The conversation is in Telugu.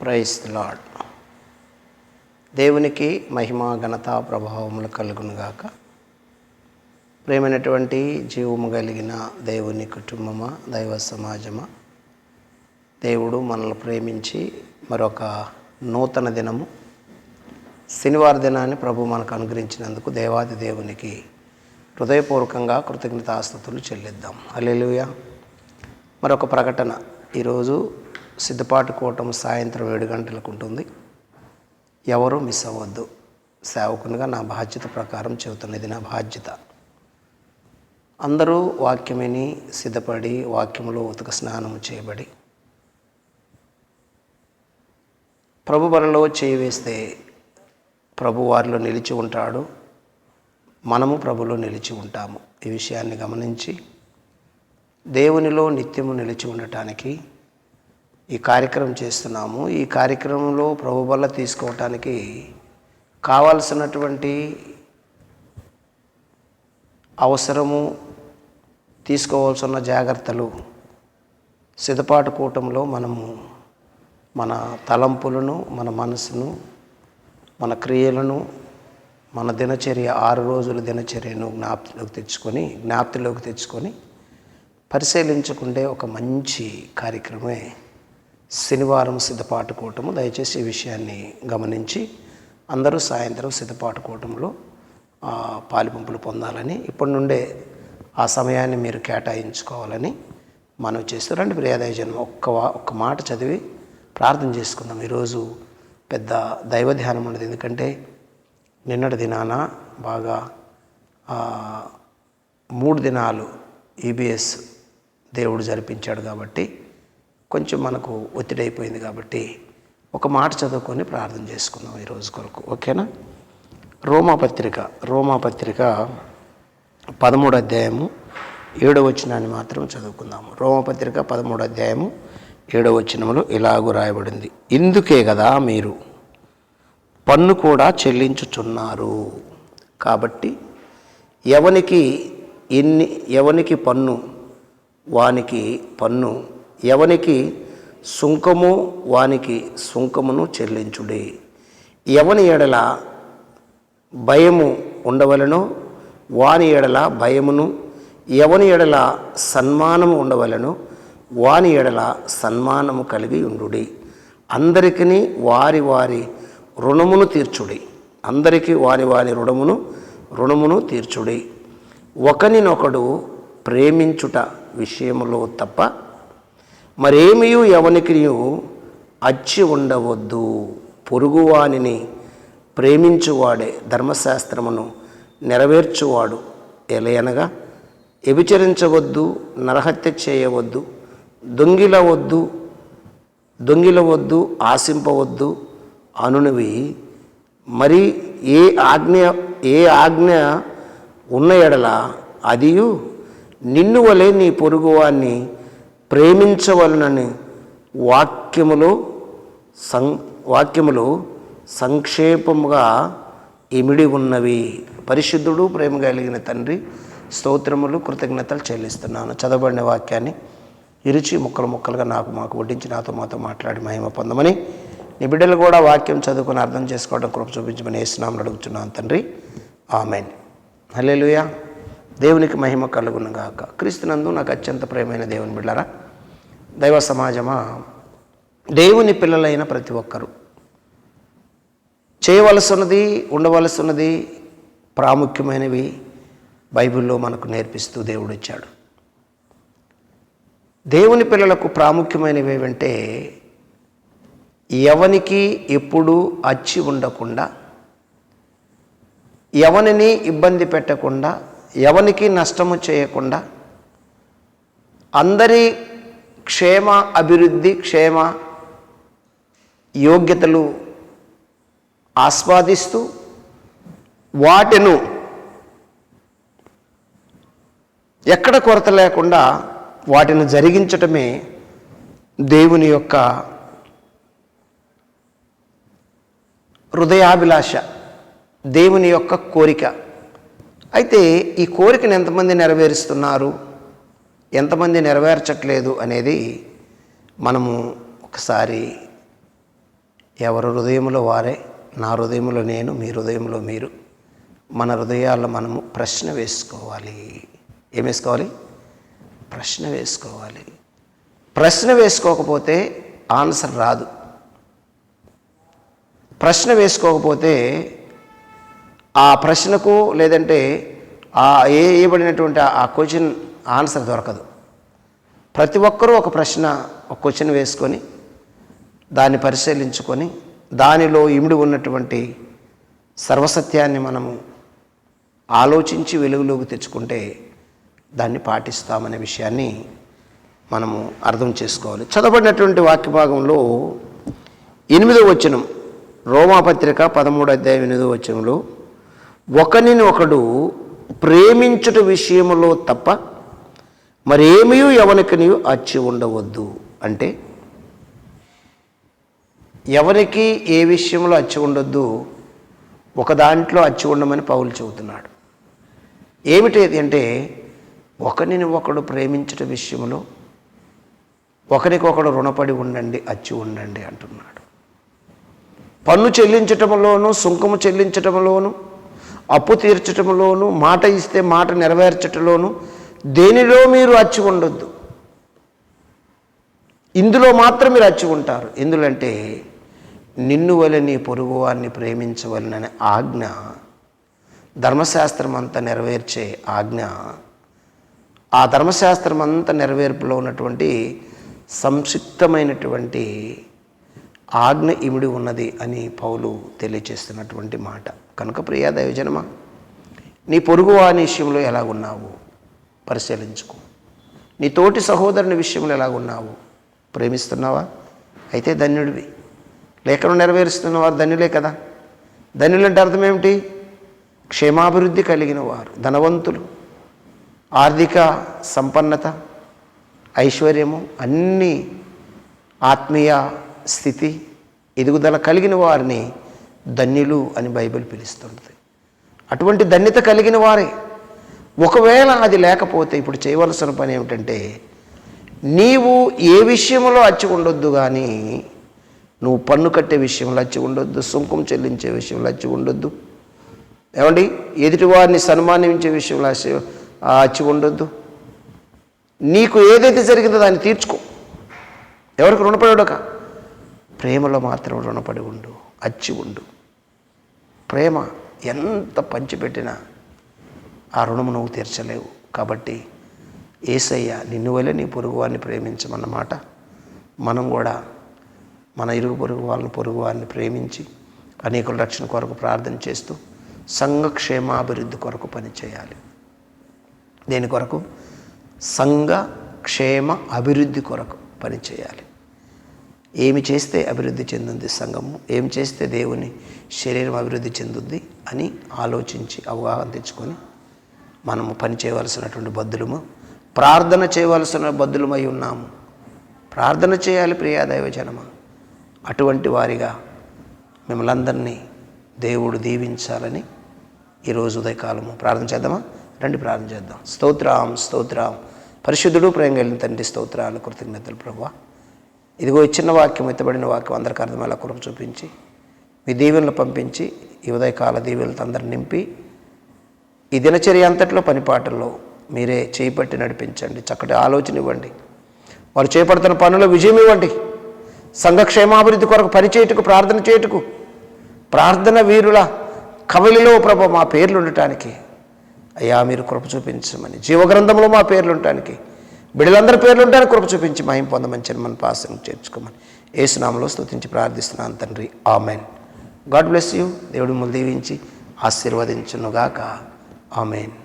ప్రైస్ లాడ్ దేవునికి మహిమ ఘనత ప్రభావములు కలుగునుగాక ప్రేమైనటువంటి జీవము కలిగిన దేవుని కుటుంబమా దైవ సమాజమా దేవుడు మనల్ని ప్రేమించి మరొక నూతన దినము శనివార దినాన్ని ప్రభు మనకు అనుగ్రహించినందుకు దేవాది దేవునికి హృదయపూర్వకంగా కృతజ్ఞతాస్తుతులు చెల్లిద్దాం. అల్లెలుయ మరొక ప్రకటన ఈరోజు సిద్ధపాటు కూటం సాయంత్రం ఏడు గంటలకు ఉంటుంది. ఎవరు మిస్ అవ్వద్దు. సేవకునిగా నా బాధ్యత ప్రకారం చెబుతున్నది నా బాధ్యత. అందరూ వాక్యమిని సిద్ధపడి వాక్యములో ఉతక స్నానం చేయబడి ప్రభు బలలో చేయివేస్తే ప్రభు వారిలో నిలిచి ఉంటాడు. మనము ప్రభులో నిలిచి ఉంటాము. ఈ విషయాన్ని గమనించి దేవునిలో నిత్యము నిలిచి ఉండటానికి ఈ కార్యక్రమం చేస్తున్నాము. ఈ కార్యక్రమంలో ప్రభు వల్ల తీసుకోవటానికి కావాల్సినటువంటి అవసరము తీసుకోవాల్సిన జాగ్రత్తలు సిద్ధపాటు కూటంలో మనము మన తలంపులను మన మనసును మన క్రియలను మన దినచర్య ఆరు రోజుల దినచర్యను జ్ఞాప్తిలోకి తెచ్చుకొని జ్ఞాప్తిలోకి తెచ్చుకొని పరిశీలించుకుంటే ఒక మంచి కార్యక్రమే శనివారం సిద్ధపాటు కూటము దయచేసి ఈ విషయాన్ని గమనించి అందరూ సాయంత్రం సిద్ధపాటు కూటంలో పాలిపంపులు పొందాలని ఇప్పటి నుండే ఆ సమయాన్ని మీరు కేటాయించుకోవాలని మనం చేస్తూ రండి. ప్రియాదయ జన్మ ఒక్క ఒక్క మాట చదివి ప్రార్థన చేసుకుందాం. ఈరోజు పెద్ద దైవ ధ్యానం ఉండదు ఎందుకంటే నిన్నటి దినాన బాగా మూడు దినాలు ఈబిఎస్ దేవుడు జరిపించాడు కాబట్టి కొంచెం మనకు ఒత్తిడి అయిపోయింది కాబట్టి ఒక మాట చదువుకొని ప్రార్థన చేసుకుందాం ఈరోజు కొరకు ఓకేనా? రోమా పత్రిక రోమా పత్రిక పదమూడు అధ్యాయము ఏడవ వచనాన్ని మాత్రం చదువుకుందాము రోమపత్రిక పదమూడు అధ్యాయము ఏడవ వచనములు ఇలాగూ రాయబడింది. ఇందుకే కదా మీరు పన్ను కూడా చెల్లించుచున్నారు. కాబట్టి ఎవనికి ఎన్ని ఎవనికి పన్ను వానికి పన్ను ఎవనికి సుంకము వానికి సుంకమును చెల్లించుడి. ఎవని ఎడల భయము ఉండవలనో వాని ఎడల భయమును ఎవని ఎడల సన్మానము ఉండవలను వాని ఎడల సన్మానము కలిగి ఉండుడి. అందరికీ వారి వారి రుణమును తీర్చుడి. అందరికీ వారి వారి రుణమును రుణమును తీర్చుడి. ఒకనినొకడు ప్రేమించుట విషయములో తప్ప మరేమీ ఎవనికి అచ్చి ఉండవద్దు. పొరుగువానిని ప్రేమించువాడే ధర్మశాస్త్రమును నెరవేర్చువాడు ఎలయనగా వ్యభిచరించవద్దు నరహత్య చేయవద్దు దొంగిలవద్దు దొంగిలవద్దు ఆశింపవద్దు అనునివి. మరి ఏ ఆజ్ఞ ఏ ఆజ్ఞ ఉన్న ఎడల అదియు నిన్ను వలె నీ పొరుగువాన్ని ప్రేమించవలనని వాక్యములో సం వాక్యములు సంక్షేపముగా ఇమిడి ఉన్నవి. పరిశుద్ధుడు ప్రేమ కలిగిన తండ్రి స్తోత్రములు కృతజ్ఞతలు చెల్లిస్తున్నాను. చదవబడిన వాక్యాన్ని ఇరిచి ముక్కలు ముక్కలుగా నాకు మాకు వడ్డించి నాతో మాతో మాట్లాడి మహిమ పొందమని నీ బిడ్డలు కూడా వాక్యం చదువుకొని అర్థం చేసుకోవడం కృప చూపించమని వేసినామని అడుగుతున్నాను తండ్రి. ఆమెన్. హల్లెలూయా. దేవునికి మహిమ కలుగునుగాక క్రీస్తునందు నాకు అత్యంత ప్రేమైన దేవుని బిడ్డరా దైవ సమాజమా దేవుని పిల్లలైన ప్రతి ఒక్కరూ చేయవలసినది ఉండవలసినది ప్రాముఖ్యమైనవి బైబిల్లో మనకు నేర్పిస్తూ దేవుడు ఇచ్చాడు దేవుని పిల్లలకు ప్రాముఖ్యమైనవి ఏమంటే ఎవనికి ఎప్పుడు అచ్చి ఉండకుండా ఎవనిని ఇబ్బంది పెట్టకుండా ఎవనికి నష్టము చేయకుండా అందరి క్షేమ అభివృద్ధి క్షేమ యోగ్యతలు ఆస్వాదిస్తూ వాటిను ఎక్కడ కొరత లేకుండా వాటిని జరిగించటమే దేవుని యొక్క హృదయాభిలాష దేవుని యొక్క కోరిక. అయితే ఈ కోరికను ఎంతమంది నెరవేరుస్తున్నారు? ఎంతమంది నెరవేర్చట్లేదు అనేది మనము ఒకసారి ఎవరు హృదయంలో వారే నా హృదయంలో నేను మీ హృదయంలో మీరు మన హృదయాల్లో మనము ప్రశ్న వేసుకోవాలి. ఏం వేసుకోవాలి? ప్రశ్న వేసుకోవాలి. ప్రశ్న వేసుకోకపోతే ఆన్సర్ రాదు. ప్రశ్న వేసుకోకపోతే ఆ ప్రశ్నకు లేదంటే ఆ ఏ వేయబడినటువంటి ఆ క్వశ్చన్ ఆన్సర్ దొరకదు. ప్రతి ఒక్కరూ ఒక ప్రశ్న ఒక క్వశ్చన్ వేసుకొని దాన్ని పరిశీలించుకొని దానిలో ఇమిడి ఉన్నటువంటి సర్వసత్యాన్ని మనము ఆలోచించి వెలుగులోకి తెచ్చుకుంటే దాన్ని పాటిస్తామనే విషయాన్ని మనము అర్థం చేసుకోవాలి. చదవబడినటువంటి వాక్య భాగంలో ఎనిమిదో వచనం రోమాపత్రిక పదమూడు అధ్యాయం ఎనిమిదో వచనంలో ఒకరిని ఒకడు ప్రేమించుట విషయంలో తప్ప మరేమీ ఎవరికి అచ్చి ఉండవద్దు. అంటే ఎవరికి ఏ విషయంలో అచ్చి ఉండొద్దు ఒక దాంట్లో అచ్చి ఉండమని పౌలు చెబుతున్నాడు. ఏమిటి అంటే ఒకరిని ఒకడు ప్రేమించట విషయంలో ఒకరికొకడు రుణపడి ఉండండి అచ్చి ఉండండి అంటున్నాడు. పన్ను చెల్లించటంలోను సుంకము చెల్లించటంలోను అప్పు తీర్చటంలోను మాట ఇస్తే మాట నెరవేర్చటంలోను దేనిలో మీరు అచ్చి ఉండొద్దు? ఇందులో మాత్రం మీరు అచ్చి ఉంటారు. ఎందులంటే నిన్ను వలని నీ పొరుగువాన్ని ప్రేమించవలననే ఆజ్ఞ ధర్మశాస్త్రం అంతా నెరవేర్చే ఆజ్ఞ ఆ ధర్మశాస్త్రం అంతా నెరవేర్పులో ఉన్నటువంటి సంక్షిప్తమైనటువంటి ఆజ్ఞ ఇమిడి ఉన్నది అని పౌలు తెలియచేస్తున్నటువంటి మాట. కనుక ప్రియా దైవజనమా నీ పొరుగు వాని విషయంలో ఎలాగున్నావు? పరిశీలించుకో. నీ తోటి సహోదరుని విషయంలో ఎలాగున్నావు? ప్రేమిస్తున్నావా? అయితే ధన్యుడివి. లేఖను నెరవేరుస్తున్న వారు ధన్యులే కదా. ధన్యులంటే అర్థం ఏమిటి? క్షేమాభివృద్ధి కలిగిన వారు ధనవంతులు. ఆర్థిక సంపన్నత ఐశ్వర్యము అన్ని ఆత్మీయ స్థితి ఎదుగుదల కలిగిన వారిని ధన్యులు అని బైబిల్ పిలుస్తుంది అటువంటి ధన్యత కలిగిన వారే. ఒకవేళ అది లేకపోతే ఇప్పుడు చేయవలసిన పని ఏమిటంటే నీవు ఏ విషయంలో అచ్చి ఉండొద్దు కానీ నువ్వు పన్ను కట్టే విషయంలో అచ్చి ఉండొద్దు సుంకం చెల్లించే విషయంలో అచ్చి ఉండొద్దు. ఏమండి? ఎదుటివారిని సన్మానించే విషయంలో అచ్చి అచ్చి ఉండొద్దు. నీకు ఏదైతే జరిగిందో దాన్ని తీర్చుకో. ఎవరికి రుణపడక? ప్రేమలో మాత్రం రుణపడి ఉండు అచ్చి ఉండు. ప్రేమ ఎంత పంచిపెట్టినా ఆ రుణము నువ్వు తీర్చలేవు. కాబట్టి ఏసయ్య నిన్ను వల్ల నీ పొరుగు వారిని ప్రేమించమన్నమాట. మనం కూడా మన ఇరుగు పొరుగు వాళ్ళని పొరుగు వారిని ప్రేమించి అనేకుల రక్షణ కొరకు ప్రార్థన చేస్తూ సంఘక్షేమాభివృద్ధి కొరకు పనిచేయాలి దేని కొరకు? సంఘ క్షేమ అభివృద్ధి కొరకు పనిచేయాలి ఏమి చేస్తే అభివృద్ధి చెందుంది సంఘము? ఏం చేస్తే దేవుని శరీరం అభివృద్ధి చెందుద్ది అని ఆలోచించి అవగాహన తెచ్చుకొని మనము పని చేయవలసినటువంటి బద్దులము ప్రార్థన చేయవలసిన బద్దులమై ఉన్నాము. ప్రార్థన చేయాలి ప్రియా దైవజనమ? అటువంటి వారిగా మిమ్మల్ని అందరినీ దేవుడు దీవించాలని ఈరోజు ఉదయకాలము ప్రార్థన చేద్దామా? రండి ప్రార్థన చేద్దాం. స్తోత్రం స్తోత్రం. పరిశుద్ధుడు ప్రేమ కలిగిన తండ్రి స్తోత్రాలు కృతజ్ఞతలు ప్రభావ ఇదిగో ఇచ్చిన వాక్యం ఎత్తబడిన వాక్యం అందరికి అర్థమయ్యేలా కృప చూపించి మీ దీవెనలు పంపించి ఈ ఉదయకాల దీవెనలతో అందరిని నింపి ఈ దినచర్య అంతట్లో పనిపాటల్లో మీరే చేపట్టి నడిపించండి చక్కటి ఆలోచన ఇవ్వండి. వారు చేపడుతున్న పనుల విజయం ఇవ్వండి. సంఘక్షేమాభివృద్ధి కొరకు పనిచేయటకు ప్రార్థన చేయుటకు ప్రార్థన వీరుల కవలిలో ప్రభ మా పేర్లు ఉండటానికి అయ్యా మీరు కృప చూపించమని జీవగ్రంథంలో మా పేర్లు ఉండటానికి బిడ్డలందరి పేర్లు ఉంటారు కృప చూపించి మహిం పొందమని మన పాసం చేర్చుకోమని ఏసునామలో స్తుతించి ప్రార్థిస్తున్నాను తండ్రి. ఆమెన్. God bless you. దేవుడు మిమ్మల్ని దీవించి ఆశీర్వదించునుగాక. ఆమెన్.